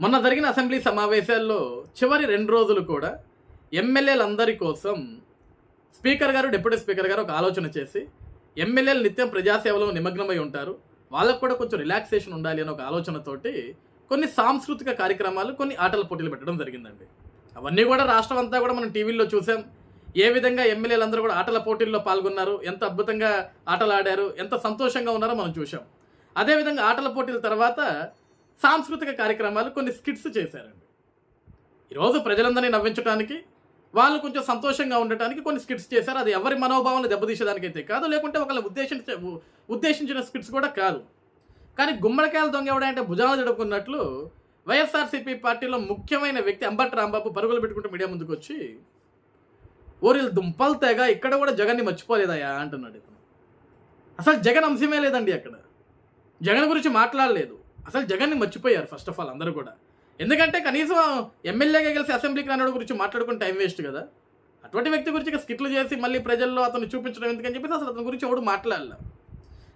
మొన్న జరిగిన అసెంబ్లీ సమావేశాల్లో చివరి రెండు రోజులు కూడా ఎమ్మెల్యేలందరి కోసం స్పీకర్ గారు డిప్యూటీ స్పీకర్ గారు ఒక ఆలోచన చేసి ఎమ్మెల్యేలు నిత్యం ప్రజాసేవలో నిమగ్నమై ఉంటారు. వాళ్ళకు కూడా కొంచెం రిలాక్సేషన్ ఉండాలి అనే ఒక ఆలోచనతోటి కొన్ని సాంస్కృతిక కార్యక్రమాలు కొన్ని ఆటల పోటీలు పెట్టడం జరిగిందండి. అవన్నీ కూడా రాష్ట్రం అంతా కూడా మనం టీవీల్లో చూసాం. ఏ విధంగా ఎమ్మెల్యేలందరూ కూడా ఆటల పోటీల్లో పాల్గొన్నారు ఎంత అద్భుతంగా ఆటలు ఆడారు ఎంత సంతోషంగా ఉన్నారో మనం చూసాం అదేవిధంగా ఆటల పోటీల తర్వాత సాంస్కృతిక కార్యక్రమాలు కొన్ని స్కిట్స్ చేశారండి. ఈరోజు ప్రజలందరినీ నవ్వించడానికి వాళ్ళు కొంచెం సంతోషంగా ఉండటానికి కొన్ని స్కిట్స్ చేశారు. అది ఎవరి మనోభావాలను దెబ్బతీసేదానికైతే కాదు లేకుంటే ఒకళ్ళు ఉద్దేశించ ఉద్దేశించిన స్కిట్స్ కూడా కాదు. కానీ గుమ్మడికాయలు దొంగ ఎవడంటే భుజాలు జడుకున్నట్లు వైఎస్ఆర్సీపీ పార్టీలో ముఖ్యమైన వ్యక్తి అంబటి రాంబాబు పరుగులు పెట్టుకుంటూ మీడియా ముందుకు వచ్చి ఓరిల్ దుంపలు తెగ ఇక్కడ కూడా జగన్ని మర్చిపోలేదయా అంటున్నాడు ఇతను. అసలు జగన్ అంశమే లేదండి అక్కడ. జగన్ గురించి మాట్లాడలేదు. అసలు జగన్ని మర్చిపోయారు ఫస్ట్ ఆఫ్ ఆల్ అందరూ కూడా. ఎందుకంటే కనీసం ఎమ్మెల్యేగా కలిసి అసెంబ్లీకి రానోడు గురించి మాట్లాడుకుని టైం వేస్ట్ కదా. అటువంటి వ్యక్తి గురించి స్కిట్లు చేసి మళ్ళీ ప్రజల్లో అతను చూపించడం ఎందుకని చెప్పేసి అసలు అతని గురించి ఎవడు మాట్లాడలే.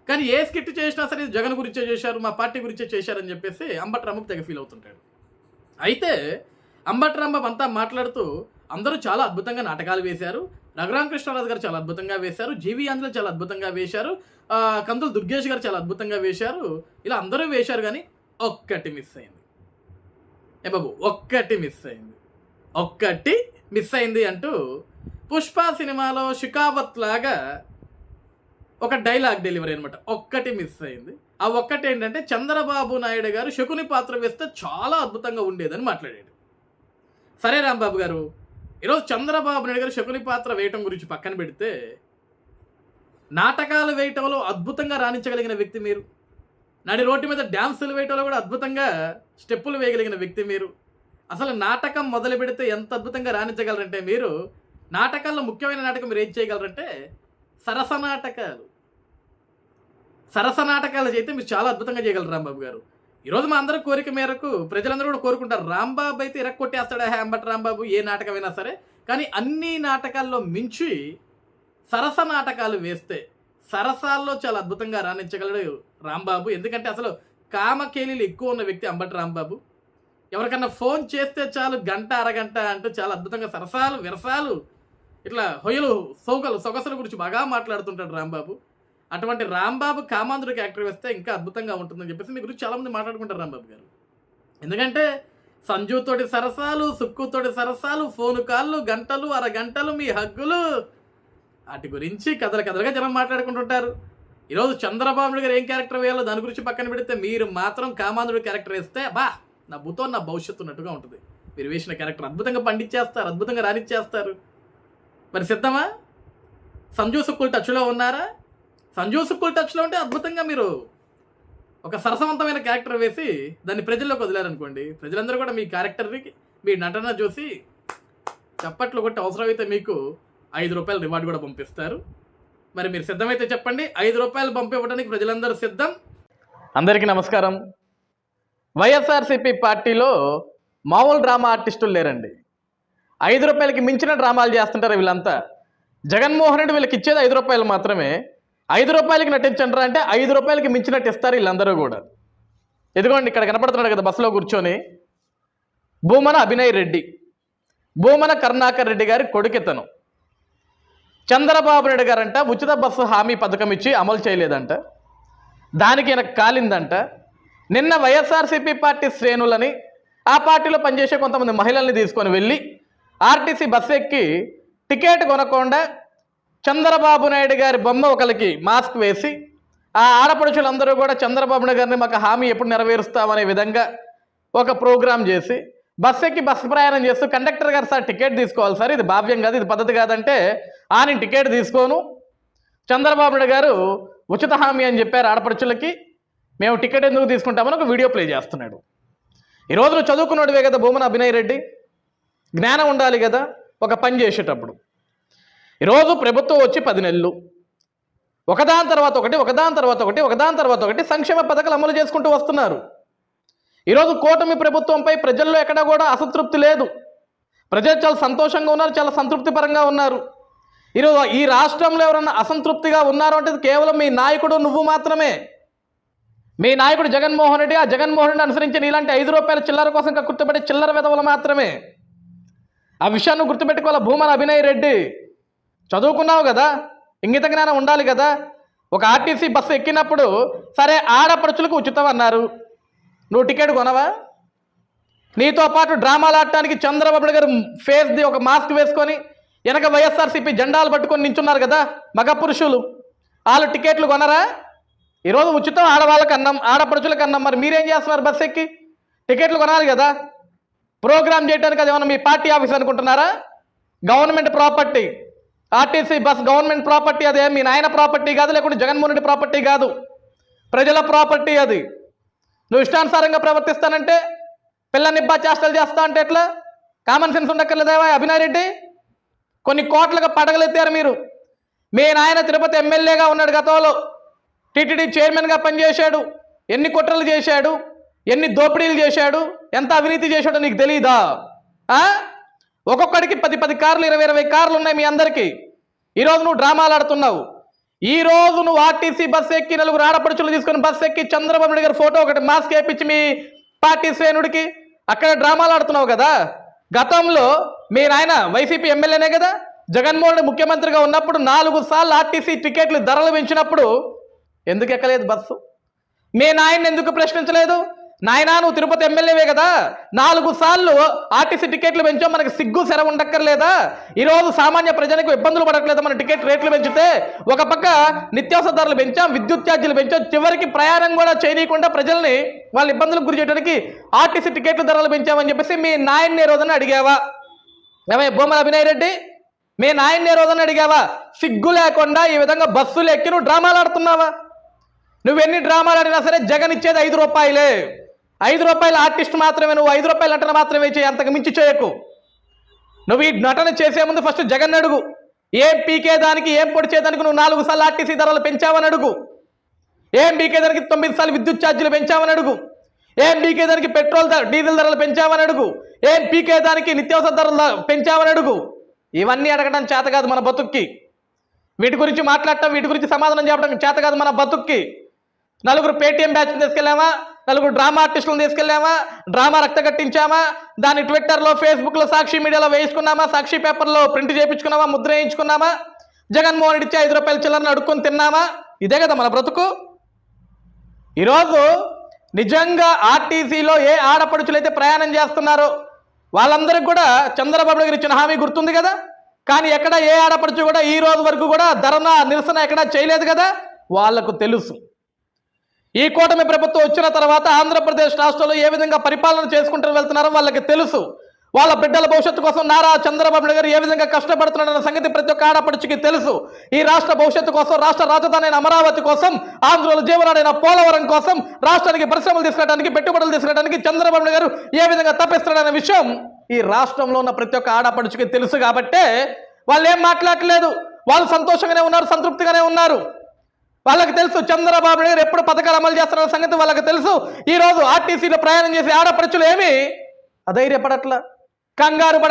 కానీ ఏ స్కిట్ చేసినా సరే జగన్ గురించే చేశారు మా పార్టీ గురించే చేశారని చెప్పేసి అంబట్ రాంబాబు తెగ ఫీల్ అవుతుంటాడు. అయితే అంబట్ రాంబాబు అంతా మాట్లాడుతూ అందరూ చాలా అద్భుతంగా నాటకాలు వేశారు. రఘురామకృష్ణరాజు గారు చాలా అద్భుతంగా వేశారు. జీవి ఆంజనేయులు చాలా అద్భుతంగా వేశారు. ఆ, కందులు దుర్గేష్ గారు చాలా అద్భుతంగా వేశారు. ఇలా అందరూ వేశారు కానీ ఒక్కటి మిస్ అయింది. ఏ బాబు ఒక్కటి మిస్ అయింది. ఒక్కటి మిస్ అయింది అంటూ పుష్ప సినిమాలో షికావత్ లాగా ఒక డైలాగ్ డెలివరీ అనమాట ఒక్కటి మిస్ అయింది. ఆ ఒక్కటి ఏంటంటే చంద్రబాబు నాయుడు గారు శకుని పాత్ర వేస్తే చాలా అద్భుతంగా ఉండేదని మాట్లాడాడు. సరే రాంబాబు గారు ఈరోజు చంద్రబాబు నాయుడు గారు శకుని పాత్ర వేయటం గురించి పక్కన పెడితే నాటకాలు వేయటంలో అద్భుతంగా రాణించగలిగిన వ్యక్తి మీరు. నడి రోడ్డు మీద డ్యాన్సులు వేయటంలో కూడా అద్భుతంగా స్టెప్పులు వేయగలిగిన వ్యక్తి మీరు. అసలు నాటకం మొదలు పెడితే ఎంత అద్భుతంగా రాణించగలరంటే మీరు నాటకాల్లో ముఖ్యమైన నాటకం మీరు ఏం చేయగలరంటే సరస నాటకాలు. సరస నాటకాలు చేస్తే మీరు చాలా అద్భుతంగా చేయగలరు రాంబాబు గారు. ఈరోజు మా అందరి కోరిక మేరకు ప్రజలందరూ కూడా కోరుకుంటారు రాంబాబు అయితే ఇరక్కొట్టేస్తాడా హేంబట్ రాంబాబు ఏ నాటకమైనా సరే. కానీ అన్ని నాటకాల్లో మించి సరస నాటకాలు వేస్తే సరసాల్లో చాలా అద్భుతంగా రాణించగలడు రాంబాబు. ఎందుకంటే అసలు కామకేలీలు ఎక్కువ ఉన్న వ్యక్తి అంబటి రాంబాబు. ఎవరికన్నా ఫోన్ చేస్తే చాలు గంట అరగంట అంటూ చాలా అద్భుతంగా సరసాలు విరసాలు ఇట్లా హొయలు సౌకలు సొగసుల గురించి బాగా మాట్లాడుతుంటాడు రాంబాబు. అటువంటి రాంబాబు కామాంధుడు క్యారెక్టర్ వేస్తే ఇంకా అద్భుతంగా ఉంటుందని చెప్పేసి మీ గురించి చాలామంది మాట్లాడుకుంటారు రాంబాబు గారు. ఎందుకంటే సంజుతోటి సరసాలు సుక్కుతోటి సరసాలు ఫోను కాళ్ళు గంటలు అరగంటలు మీ హగ్గులు. వాటి గురించి కథలు కథలుగా జనం మాట్లాడుకుంటుంటారు. ఈరోజు చంద్రబాబు గారు ఏం క్యారెక్టర్ వేయాలో దాని గురించి పక్కన పెడితే మీరు మాత్రం కామాంధుడు క్యారెక్టర్ వేస్తే బా నా భూతో నా భవిష్యత్తు ఉన్నట్టుగా ఉంటుంది. మీరు వేసిన క్యారెక్టర్ అద్భుతంగా పండించేస్తారు అద్భుతంగా రానిచ్చేస్తారు మరి సిద్ధమా? సంజు సుక్కులు టచ్లో ఉన్నారా? సంజు సుక్కుల్ టచ్లో ఉంటే అద్భుతంగా మీరు ఒక సరసవంతమైన క్యారెక్టర్ వేసి దాన్ని ప్రజల్లోకి వదిలారనుకోండి. ప్రజలందరూ కూడా మీ క్యారెక్టర్కి మీ నటన చూసి చప్పట్లు కొట్టి అవసరమైతే మీకు ఐదు రూపాయలు రివార్డు కూడా పంపిస్తారు. మరి మీరు సిద్ధమైతే చెప్పండి ఐదు రూపాయలు పంపివ్వడానికి ప్రజలందరూ సిద్ధం? అందరికీ నమస్కారం. వైఎస్ఆర్సీపీ పార్టీలో మామూలు డ్రామా ఆర్టిస్టులు లేరండి. ఐదు రూపాయలకి మించిన డ్రామాలు చేస్తుంటారు వీళ్ళంతా. జగన్మోహన్ రెడ్డి వీళ్ళకి ఇచ్చేది ఐదు రూపాయలు మాత్రమే. ఐదు రూపాయలకి నటించండి అంటే ఐదు రూపాయలకి మించినట్టు ఇస్తారు వీళ్ళందరూ కూడా. ఎదుగోండి ఇక్కడ కనపడుతున్నాడు కదా బస్సులో కూర్చొని. భూమన అభినయ్ రెడ్డి. భూమన కరుణాకర్ రెడ్డి గారి కొడుకెతను. చంద్రబాబు నాయుడు గారంట ఉచిత బస్సు హామీ పథకం ఇచ్చి అమలు చేయలేదంట. దానికి ఈయన కాలిందంట. నిన్న వైఎస్ఆర్సీపీ పార్టీ శ్రేణులని ఆ పార్టీలో పనిచేసే కొంతమంది మహిళల్ని తీసుకొని వెళ్ళి ఆర్టీసీ బస్సు ఎక్కి టికెట్ కొనకుండా చంద్రబాబు నాయుడు గారి బొమ్మ ఒకరికి మాస్క్ వేసి ఆ ఆడపడుచులందరూ కూడా చంద్రబాబు నాయుడు గారిని మాకు హామీ ఎప్పుడు నెరవేరుస్తామనే విధంగా ఒక ప్రోగ్రాం చేసి బస్సు ఎక్కి బస్సు ప్రయాణం చేస్తూ కండక్టర్ గారు సార్ టికెట్ తీసుకోవాలి సార్ ఇది భావ్యం కాదు ఇది పద్ధతి కాదంటే ఆ నేను టికెట్ తీసుకోను. చంద్రబాబు నాయుడు గారు ఉచిత హామీ అని చెప్పారు ఆడపడుచులకి. మేము టికెట్ ఎందుకు తీసుకుంటామని ఒక వీడియో ప్లే చేస్తున్నాడు. ఈరోజు నువ్వు చదువుకున్నాడువే కదా భూమన అభినయ్ రెడ్డి. జ్ఞానం ఉండాలి కదా ఒక పని చేసేటప్పుడు. ఈరోజు ప్రభుత్వం వచ్చి పది నెలలు. ఒకదాని తర్వాత ఒకటి ఒకదాని తర్వాత ఒకటి ఒకదాని తర్వాత ఒకటి సంక్షేమ పథకాలు అమలు చేసుకుంటూ వస్తున్నారు. ఈరోజు కూటమి ప్రభుత్వంపై ప్రజల్లో ఎక్కడా కూడా అసంతృప్తి లేదు. ప్రజలు చాలా సంతోషంగా ఉన్నారు చాలా సంతృప్తి పరంగా ఉన్నారు. ఈరోజు ఈ రాష్ట్రంలో ఎవరన్నా అసంతృప్తిగా ఉన్నారు అంటే కేవలం మీ నాయకుడు నువ్వు మాత్రమే. మీ నాయకుడు జగన్మోహన్ రెడ్డి ఆ జగన్మోహన్ రెడ్డి అనుసరించి ఇలాంటి ఐదు రూపాయల చిల్లర కోసం గుర్తుపెట్టే చిల్లర విధవులు మాత్రమే. ఆ విషయాన్ని గుర్తుపెట్టుకోవాలి భూమన అభినయ్ రెడ్డి? చదువుకున్నావు కదా ఇంగిత జ్ఞానం ఉండాలి కదా. ఒక ఆర్టీసీ బస్సు ఎక్కినప్పుడు సరే ఆడపడుచులకు ఉచితం అన్నారు నువ్వు టికెట్ కొనవా? నీతో పాటు డ్రామాలు ఆడటానికి చంద్రబాబు గారు ఫేస్ది ఒక మాస్క్ వేసుకొని వెనక వైఎస్ఆర్సీపీ జెండాలు పట్టుకొని నించున్నారు కదా మగ పురుషులు వాళ్ళు టికెట్లు కొనరా? ఈరోజు ఉచితం ఆడవాళ్ళకి అన్నం ఆడపడుచులకు అన్నం మరి మీరేం చేస్తున్నారు బస్సు ఎక్కి? టికెట్లు కొనాలి కదా. ప్రోగ్రామ్ చేయడానికి అది ఏమైనా మీ పార్టీ ఆఫీస్ అనుకుంటున్నారా? Government property. RTC bus government property అదే మీ నాయన ప్రాపర్టీ కాదు లేకుంటే జగన్మోహన్ రెడ్డి ప్రాపర్టీ కాదు. ప్రజల ప్రాపర్టీ అది. నువ్వు ఇష్టానుసారంగా ప్రవర్తిస్తానంటే పిల్లని ఇబ్బా చేష్టలు చేస్తా అంటే ఎట్లా? కామన్ సెన్స్ ఉండక్కర్లేదేవా అభినయ్ రెడ్డి? కొన్ని కోట్లుగా పడగలెత్తారు మీరు. మీ నాయన తిరుపతి ఎమ్మెల్యేగా ఉన్నాడు గతంలో. టీటీడీ చైర్మన్గా పనిచేశాడు. ఎన్ని కుట్రలు చేశాడు? ఎన్ని దోపిడీలు చేశాడు? ఎంత అవినీతి చేశాడో నీకు తెలియదా ఆ? ఒక్కొక్కడికి పది పది కార్లు ఇరవై ఇరవై కార్లు ఉన్నాయి మీ అందరికీ. ఈరోజు నువ్వు డ్రామాలు ఆడుతున్నావు. ఈ రోజు నువ్వు ఆర్టీసీ బస్సు ఎక్కి నలుగురు ఆడపడుచులు తీసుకొని బస్సు ఎక్కి చంద్రబాబు నాయుడు గారి ఫోటో ఒకటి మాస్క్ వేయించి మీ పార్టీ శ్రేణుడికి. అక్కడ డ్రామాలు ఆడుతున్నావు కదా. గతంలో మీ నాయన వైసీపీ ఎమ్మెల్యేనే కదా. జగన్మోహన్ ముఖ్యమంత్రిగా ఉన్నప్పుడు నాలుగు సార్లు ఆర్టీసీ టికెట్లు ధరలు పెంచినప్పుడు ఎందుకు ఎక్కలేదు బస్సు? మీ నాయన్ని ఎందుకు ప్రశ్నించలేదు? నాయనా నువ్వు తిరుపతి ఎమ్మెల్యేవే కదా? నాలుగు సార్లు ఆర్టీసీ టికెట్లు పెంచాం మనకి సిగ్గు సెర ఉండక్కర్లేదా? ఈరోజు సామాన్య ప్రజలకు ఇబ్బందులు పడట్లేదా మన టికెట్ రేట్లు పెంచితే ఒక పక్క నిత్యావసర ధరలు పెంచాం విద్యుత్ ఛార్జీలు పెంచాం చివరికి ప్రయాణం కూడా చేయనీయకుండా ప్రజల్ని వాళ్ళ ఇబ్బందులకు గురి చేయడానికి ఆర్టీసీ టికెట్ల ధరలు పెంచామని చెప్పేసి మీ నాయన్ని రోజున అడిగావా? ఏమయ్య బొమ్మల అభినయ్ రెడ్డి? మీ నాయన్ని రోజున అడిగావా? సిగ్గు లేకుండా ఈ విధంగా బస్సులు ఎక్కి నువ్వు డ్రామాలు ఆడుతున్నావా? నువ్వెన్ని డ్రామాలు ఆడినా సరే జగన్ ఇచ్చేది ఐదు రూపాయలే. ఐదు రూపాయల ఆర్టిస్ట్ మాత్రమే నువ్వు ఐదు రూపాయల నటన మాత్రమే చేయి అంతకు మించి చేయకు. నువ్వు ఈ నటన చేసే ముందు ఫస్ట్ జగన్ అడుగు. ఏం పీకేదానికి ఏం పొడిచేదానికి నువ్వు నాలుగు సార్లు ఆర్టీసీ ధరలు పెంచావని అడుగు. ఏం పీకేదానికి తొమ్మిది సార్లు విద్యుత్ ఛార్జీలు పెంచావని అడుగు. ఏం పీకేదానికి పెట్రోల్ ధర డీజిల్ ధరలు పెంచావని అడుగు. ఏం పీకేదానికి నిత్యావసర ధరలు పెంచావని అడుగు. ఇవన్నీ అడగడం చేత కాదు మన బతుక్కి. వీటి గురించి మాట్లాడటం వీటి గురించి సమాధానం చెప్పడం చేత కాదు మన బతుక్కి. నలుగురు పేటీఎం బ్యాచ్ తీసుకెళ్ళామా నలుగురు డ్రామా ఆర్టిస్టులను తీసుకెళ్ళామా? డ్రామా రక్త కట్టించామా? దాన్ని ట్విట్టర్లో ఫేస్బుక్లో సాక్షి మీడియాలో వేయించుకున్నామా? సాక్షి పేపర్లో ప్రింట్ చేయించుకున్నామా? ముద్ర వేయించుకున్నామా? జగన్మోహన్ రెడ్డి ఇచ్చే ఐదు రూపాయల చిల్లరని అడుక్కొని తిన్నామా? ఇదే కదా మన బ్రతుకు. ఈరోజు నిజంగా ఆర్టీసీలో ఏ ఆడపడుచులైతే ప్రయాణం చేస్తున్నారో వాళ్ళందరికీ కూడా చంద్రబాబు గారు ఇచ్చిన హామీ గుర్తుంది కదా? కానీ ఎక్కడ ఏ ఆడపడుచు కూడా ఈ రోజు వరకు కూడా ధరన నిరసన ఎక్కడా చేయలేదు కదా? వాళ్ళకు తెలుసు. ఈ కూటమి ప్రభుత్వం వచ్చిన తర్వాత ఆంధ్రప్రదేశ్ రాష్ట్రంలో ఏ విధంగా పరిపాలన చేసుకుంటూ వెళ్తున్నారో వాళ్ళకి తెలుసు. వాళ్ళ బిడ్డల భవిష్యత్తు కోసం నారా చంద్రబాబు నాయుడు గారు ఏ విధంగా కష్టపడుతున్నారన్న సంగతి ప్రతి ఒక్క ఆడపడుచుకి తెలుసు. ఈ రాష్ట్ర భవిష్యత్తు కోసం రాష్ట్ర రాజధాని అయిన అమరావతి కోసం ఆంధ్రుల జీవనాడైన పోలవరం కోసం రాష్ట్రానికి పరిశ్రమలు తీసుకురావడానికి పెట్టుబడులు తీసుకురావడానికి చంద్రబాబు నాయుడు గారు ఏ విధంగా తప్పిస్తున్నాడనే విషయం ఈ రాష్ట్రంలో ఉన్న ప్రతి ఒక్క ఆడపడుచుకి తెలుసు కాబట్టే వాళ్ళు ఏం మాట్లాడలేదు వాళ్ళు సంతోషంగానే ఉన్నారు సంతృప్తిగానే ఉన్నారు. వాళ్ళకి తెలుసు చంద్రబాబు నాయుడు ఎప్పుడు పథకాలు అమలు చేస్తున్న సంగతి వాళ్ళకి తెలుసు. ఈ రోజు ఆర్టీసీలో ప్రయాణం చేసే ఆడపడుచులు ఏమి? అధైర్యపడట్ల. కంగారు పడ